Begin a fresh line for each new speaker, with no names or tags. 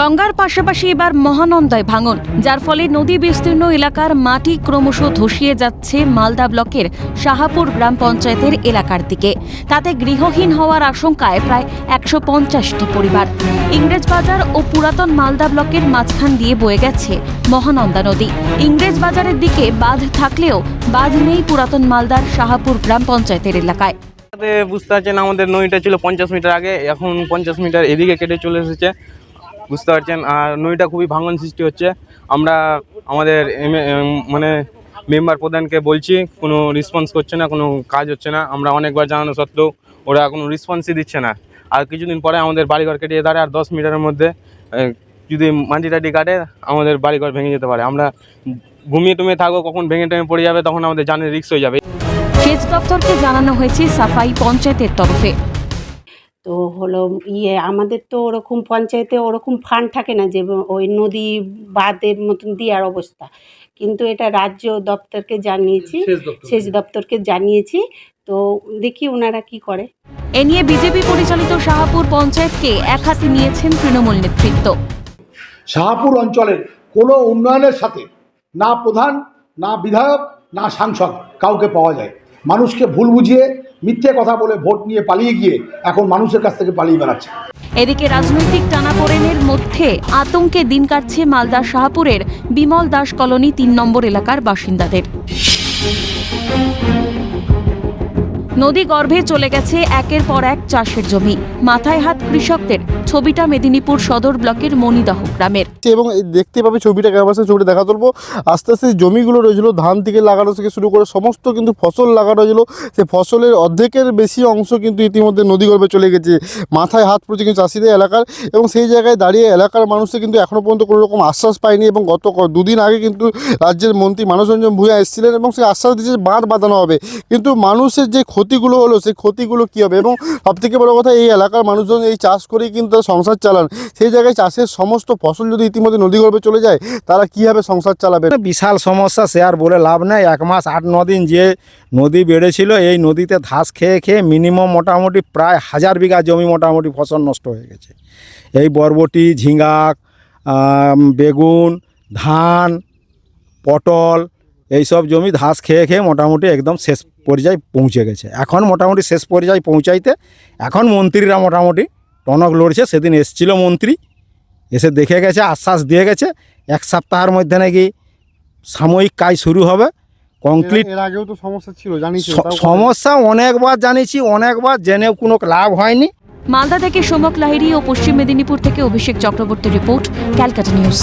গঙ্গার পাশাপাশি এবার মহানন্দায় ভাঙন, যার ফলে নদী বিস্তীর্ণ এলাকার মাটি ক্রমশ ধসিয়ে যাচ্ছে মালদা ব্লকের শাহাপুর গ্রাম পঞ্চায়েতের এলাকার দিকে। তাতে গৃহহীন হওয়ার আশঙ্কায় প্রায় একশো পঞ্চাশটি পরিবার। ইংরেজ বাজার ও পুরাতন মালদা ব্লকের মাঝখান দিয়ে বয়ে গেছে মহানন্দা নদী। ইংরেজ বাজারের দিকে বাঁধ থাকলেও বাঁধ নেই পুরাতন মালদার শাহাপুর গ্রাম পঞ্চায়েতের এলাকায়।
বুঝতে পারছেন, আমাদের নদীটা ছিল পঞ্চাশ মিটার আগে, এখন পঞ্চাশ মিটার এদিকে কেটে চলে এসেছে। বুঝতে পারছেন? আর নদীটা খুবই ভাঙন সৃষ্টি হচ্ছে। আমরা আমাদের এম- মানে মেম্বার প্রধানকে বলছি, কোনো রেসপন্স করছে না, কোনো কাজ হচ্ছে না। আমরা অনেকবার জানানো সত্ত্বেও ওরা কোনো রেসপন্সই দিচ্ছে না। আর কিছুদিন পরে আমাদের বাড়িঘর কেটে দাঁড়ায় আর দশ মিটারের মধ্যে যদি মাটি টাটি কাটে, আমাদের বাড়িঘর ভেঙে যেতে পারে। আমরা ঘুমিয়ে টুমিয়ে থাকব, কখন ভেঙে টেঙে পড়ে যাবে, তখন আমাদের জানের রিক্স হয়ে যাবে।
সেচ দপ্তরকে জানানো হয়েছে সাফাই পঞ্চায়েতের তরফে।
তো হলো ইয়ে আমাদের তো ওরকম পঞ্চায়েতে ওরকম ফান্ড থাকে না যে ওই নদী বাঁধের মতন দেওয়ার অবস্থা। কিন্তু এটা রাজ্য দপ্তরকে জানিয়েছি সেচ দপ্তরকে জানিয়েছি। তো দেখি ওনারা কি করে।
এ নিয়ে বিজেপি পরিচালিত শাহাপুর পঞ্চায়েতকে এক হাতে নিয়েছেন তৃণমূল নেতৃত্ব।
শাহপুর অঞ্চলের কোনো উন্নয়নের সাথে না প্রধান না বিধায়ক না সাংসদ কাউকে পাওয়া যায়। মানুষকে ভুল বুঝিয়ে মিথ্যে কথা বলে ভোট নিয়ে পালিয়ে গিয়ে এখন মানুষের কাছ থেকে পালিয়ে বেড়াচ্ছে।
এদিকে রাজনৈতিক টানাপোড়েনের মধ্যে আতঙ্কে দিন কাটছে মালদা শাহপুরের বিমল দাস কলোনি তিন নম্বর এলাকার বাসিন্দাদের। নদী গর্ভে চলে গেছে একের পর এক চাষের জমি। মাথায় হাত কৃষকদের, ছবিটা মেদিনীপুর সদর ব্লকের মণিদাহ গ্রামের।
এবং দেখতে পাবে ছবিটা, ক্যামেরা ছবিটা দেখা তুলবো। আস্তে আস্তে জমিগুলো রয়েছিল, ধান থেকে লাগানো থেকে শুরু করে সমস্ত কিন্তু ফসল লাগানো হয়েছিল। সেই ফসলের অর্ধেকের বেশি অংশ কিন্তু ইতিমধ্যে নদীগর্ভে চলে গেছে। মাথায় হাত পড়েছে কিন্তু চাষিদের এলাকার এবং সেই জায়গায় দাঁড়িয়ে এলাকার মানুষে কিন্তু এখনও পর্যন্ত কোনো রকম আশ্বাস পায়নি এবং গত দুদিন আগে কিন্তু রাজ্যের মন্ত্রী মানসরঞ্জন ভূঁইয়া এসেছিলেন এবং সেই আশ্বাস দিয়েছে বাঁধ বাঁধানো হবে। কিন্তু মানুষের যে ক্ষতিগুলো হলো, সেই ক্ষতিগুলো কী হবে? এবং সবথেকে বড় কথা, এই এলাকার মানুষজন এই চাষ করেই কিন্তু সংসার চালান। সেই জায়গায় চাষের সমস্ত ফসল যদি ইতিমধ্যে নদীগর্ভে চলে যায়, তারা কীভাবে সংসার চালাবে?
বিশাল সমস্যা, সে আর বলে লাভ নেই। এক মাস আট, ন দিন যে নদী বেড়েছিল, এই নদীতে ধাস খেয়ে খেয়ে মিনিমাম মোটামুটি প্রায় হাজার বিঘা জমি মোটামুটি ফসল নষ্ট হয়ে গেছে। এই বরবটি ঝিঙ্গা বেগুন, ধান, পটল এইসব জমি ধাস খেয়ে খেয়ে মোটামুটি একদম শেষ পর্যায়ে পৌঁছে গেছে। এখন মোটামুটি শেষ পর্যায়ে পৌঁছাইতে এখন মন্ত্রীরা মোটামুটি টনক লড়ছে। সেদিন এসছিল মন্ত্রী এসে দেখে গেছে আশ্বাস দিয়ে গেছে এক সপ্তাহের মধ্যে নাকি সাময়িক কাজ শুরু হবে। কংক্রিট
এর আগেও তো সমস্যা ছিল জানিস
সমস্যা অনেকবার জানিয়েছি অনেকবার জেনেও কোনো লাভ হয়নি।
মালদা থেকে সোমক লাহিড়ী ও পশ্চিম মেদিনীপুর থেকে Abhishek Chakraborty report Calcutta news.